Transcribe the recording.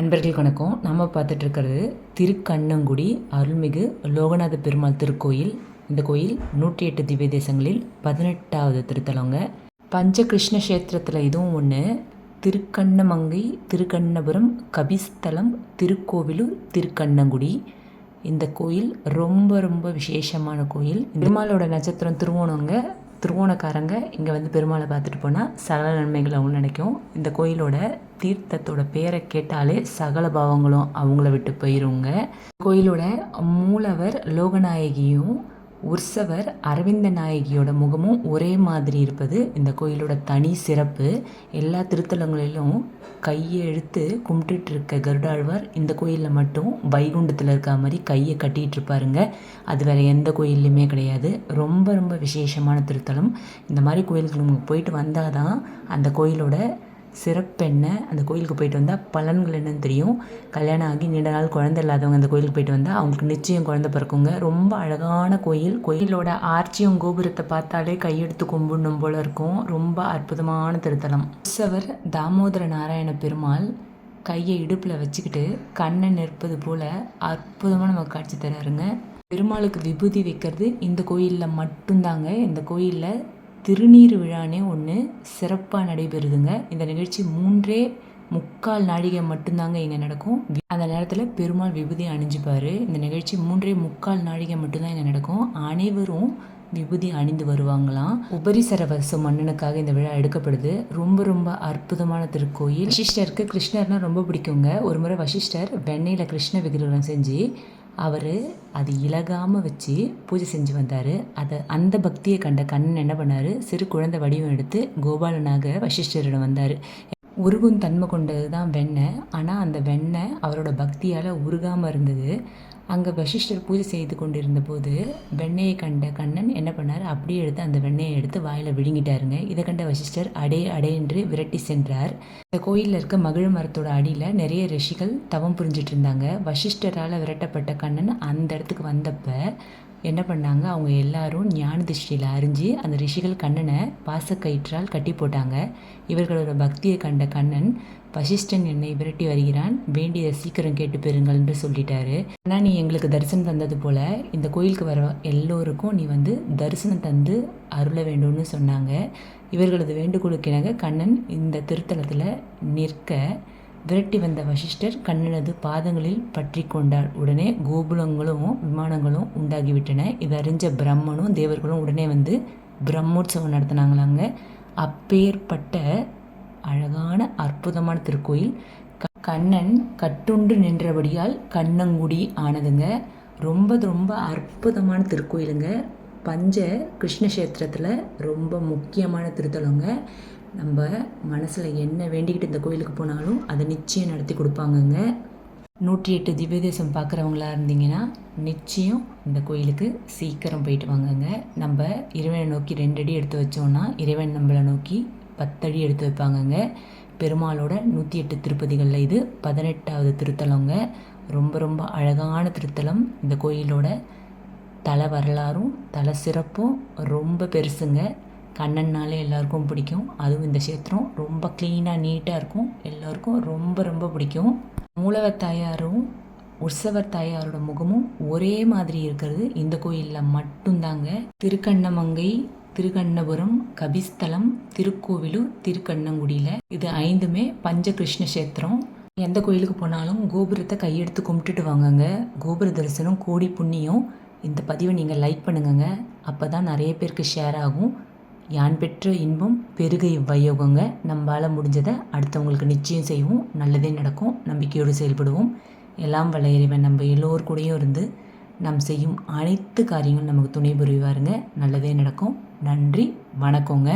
நண்பர்கள் வணக்கம். நம்ம பார்த்துட்டு இருக்கிறது திருக்கண்ணங்குடி அருள்மிகு லோகநாத பெருமாள் திருக்கோயில். இந்த கோயில் நூற்றி எட்டு திவ்ய தேசங்களில் பதினெட்டாவது திருத்தலங்க. பஞ்ச கிருஷ்ண கஷேத்திரத்தில் இதுவும் ஒன்று திருக்கண்ணமங்கை திருக்கண்ணபுரம் கபிஸ்தலம் திருக்கோவிலூர் திருக்கண்ணங்குடி. இந்த கோயில் ரொம்ப ரொம்ப விசேஷமான கோயில். பெருமாளோட நட்சத்திரம் திருவோணங்க. திருவோணக்காரங்க இங்கே வந்து பெருமாளை பார்த்துட்டு போனால் சகல நன்மைகள் அவங்க நினைக்கும். இந்த கோயிலோட தீர்த்தத்தோட பேரை கேட்டாலே சகல பாவங்களும் அவங்கள விட்டு போயிருங்க. கோயிலோட மூலவர் லோகநாயகியும் உற்சவர் அரவிந்த நாயகியோட முகமும் ஒரே மாதிரி இருப்பது இந்த கோயிலோட தனி சிறப்பு. எல்லா திருத்தலங்களிலும் கையை எடுத்து கும்பிட்டுட்டு இருக்க கருடாழ்வார் இந்த கோயிலில் மட்டும் வைகுண்டத்தில் இருக்க மாதிரி கையை கட்டிகிட்டு இருப்பாருங்க. அது வேறு எந்த கோயில்லையுமே கிடையாது. ரொம்ப ரொம்ப விசேஷமான திருத்தலம். இந்த மாதிரி கோயிலுக்கு போயிட்டு வந்தால் தான் அந்த கோயிலோட சிறப்பு என்ன அந்த கோயிலுக்கு போயிட்டு வந்தால் பலன்கள் என்னன்னு தெரியும். கல்யாணம் ஆகி நீண்ட நாள் குழந்தை இல்லாதவங்க அந்த கோயிலுக்கு போயிட்டு வந்தால் அவங்களுக்கு நிச்சயம் குழந்தை பிறக்குங்க. ரொம்ப அழகான கோயில். கோயிலோட ஆர்ச்சியும் கோபுரத்தை பார்த்தாலே கையெடுத்து கும்பிடணும் போல இருக்கும். ரொம்ப அற்புதமான திருத்தலம். உற்சவர் தாமோதர நாராயண பெருமாள் கையை இடுப்பில் வச்சுக்கிட்டு கண்ணை நிற்பது போல அற்புதமாக நமக்கு காட்சி தராருங்க. பெருமாளுக்கு விபூதி வைக்கிறது இந்த கோயிலில் மட்டும்தாங்க. இந்த கோயிலில் திருநீர் விழானே ஒன்று சிறப்பாக நடைபெறுதுங்க. இந்த நிகழ்ச்சி மூன்றே முக்கால் நாழிகை மட்டும்தாங்க இங்கே நடக்கும். அந்த நேரத்தில் பெருமாள் விபூதி அணிஞ்சுப்பார். இந்த நிகழ்ச்சி மூன்றே முக்கால் நாழிகை மட்டும்தான் இங்கே நடக்கும். அனைவரும் விபூதி அணிந்து வருவாங்களாம். உபரிசர மன்னனுக்காக இந்த விழா எடுக்கப்படுது. ரொம்ப ரொம்ப அற்புதமான திருக்கோயில். வசிஷ்டருக்கு கிருஷ்ணர்னால் ரொம்ப பிடிக்குங்க. ஒரு முறை வசிஷ்டர் வெண்ணெயில் கிருஷ்ண விக்கிரகம் செஞ்சு அவர் அது இலகாமல் வச்சு பூஜை செஞ்சு வந்தார். அதை அந்த பக்தியை கண்ட கண்ணன் என்ன பண்ணார்? சிறு குழந்தை வடிவம் எடுத்து கோபாலனாக வசிஷ்டரிடம் வந்தார். உருகும் தன்மை கொண்டது தான் வெண்ணெய். ஆனால் அந்த வெண்ணெய் அவரோட பக்தியால் உருகாமல் இருந்தது. அங்கே வசிஷ்டர் பூஜை செய்து கொண்டிருந்த போது வெண்ணையை கண்ட கண்ணன் என்ன பண்ணார்? அப்படியே எடுத்து அந்த வெண்ணையை எடுத்து வாயில் விழுங்கிட்டாருங்க. இதை கண்ட வசிஷ்டர் அடே அடே என்று விரட்டி சென்றார். இந்த கோயிலில் இருக்க மகிழ மரத்தோட அடியில் நிறைய ரிஷிகள் தவம் புரிஞ்சிட்டு இருந்தாங்க. வசிஷ்டரால் விரட்டப்பட்ட கண்ணன் அந்த இடத்துக்கு வந்தப்போ என்ன பண்ணாங்க? அவங்க எல்லாரும் ஞான திருஷ்டியில் அறிஞ்சு அந்த ரிஷிகள் கண்ணனை பாசக்கயிற்றால் கட்டி போட்டாங்க. இவர்களோட பக்தியை கண்ட கண்ணன் வசிஷ்டன் என்னை விரட்டி வருகிறான் வேண்டியதை சீக்கிரம் கேட்டு பெறுங்கள் என்று சொல்லிட்டாரு. ஆனால் நீ எங்களுக்கு தரிசனம் தந்தது போல இந்த கோயிலுக்கு வர எல்லோருக்கும் நீ வந்து தரிசனம் தந்து அருள வேண்டும்னு சொன்னாங்க. இவர்களது வேண்டுகோளுக்கிணங்க கண்ணன் இந்த திருத்தலத்தில் நிற்க விரட்டி வந்த வசிஷ்டர் கண்ணனது பாதங்களில் பற்றி கொண்டார். உடனே கோபுலங்களும் விமானங்களும் உண்டாகிவிட்டன. இதை அறிஞ்ச பிரம்மனும் தேவர்களும் உடனே வந்து பிரம்மோற்சவம் நடத்தினாங்களாங்க. அப்பேற்பட்ட அழகான அற்புதமான திருக்கோயில். கண்ணன் கட்டுண்டு நின்றபடியால் கண்ணங்குடி ஆனதுங்க. ரொம்ப ரொம்ப அற்புதமான திருக்கோயிலுங்க. பஞ்ச கிருஷ்ணக்ஷேத்திரத்தில் ரொம்ப முக்கியமான திருத்தலங்க. நம்ம மனசில் என்ன வேண்டிக்கிட்டு இந்த கோயிலுக்கு போனாலும் அதை நிச்சயம் நடத்தி கொடுப்பாங்கங்க. நூற்றி எட்டு திவ்ய தேசம் பார்க்குறவங்களா இருந்தீங்கன்னா நிச்சயம் இந்த கோயிலுக்கு சீக்கிரம் போயிட்டு வாங்கங்க. நம்ம இறைவனை நோக்கி ரெண்டு அடி எடுத்து வச்சோன்னா இறைவன் நம்மளை நோக்கி பத்தடி எடுத்து வைப்பாங்கங்க. பெருமாளோட நூற்றி எட்டு திருப்பதிகளில் இது பதினெட்டாவது திருத்தலங்க. ரொம்ப ரொம்ப அழகான திருத்தலம். இந்த கோயிலோட தலை வரலாறும் தலை சிறப்பும் ரொம்ப பெருசுங்க. கண்ணன்னாலே எல்லாருக்கும் பிடிக்கும். அதுவும் இந்த சேத்திரம் ரொம்ப க்ளீனாக நீட்டாக இருக்கும். எல்லோருக்கும் ரொம்ப ரொம்ப பிடிக்கும். மூலவர் தாயாரும் உற்சவர் தாயாரோட முகமும் ஒரே மாதிரி இருக்கிறது. இந்த கோயிலில் மட்டும்தாங்க. திருக்கண்ணமங்கை திருக்கண்ணபுரம் கபிஸ்தலம் திருக்கோவிலூர் திருக்கண்ணங்குடியில் இது ஐந்துமே பஞ்ச கிருஷ்ண கஷேத்திரம். எந்த கோயிலுக்கு போனாலும் கோபுரத்தை கையெடுத்து கும்பிட்டுட்டு வாங்கங்க. கோபுர தரிசனம் கோடி புண்ணியம். இந்த பதிவை நீங்கள் லைக் பண்ணுங்கங்க. அப்போ தான் நிறைய பேருக்கு ஷேர் ஆகும். யான் பெற்ற இன்பம் பெருக இவ்வையோகங்க நம்மளால் முடிஞ்சதை அடுத்தவங்களுக்கு நிச்சயம் செய்வோம். நல்லதே நடக்கும். நம்பிக்கையோடு செயல்படுவோம். எல்லாம் வல்ல இறைவன் நம்ம எல்லோர் கூடயும் இருந்து நாம் செய்யும் அனைத்து காரியங்களும் நமக்கு துணை புரிவாருங்க. நல்லதே நடக்கும். நன்றி. வணக்கங்க.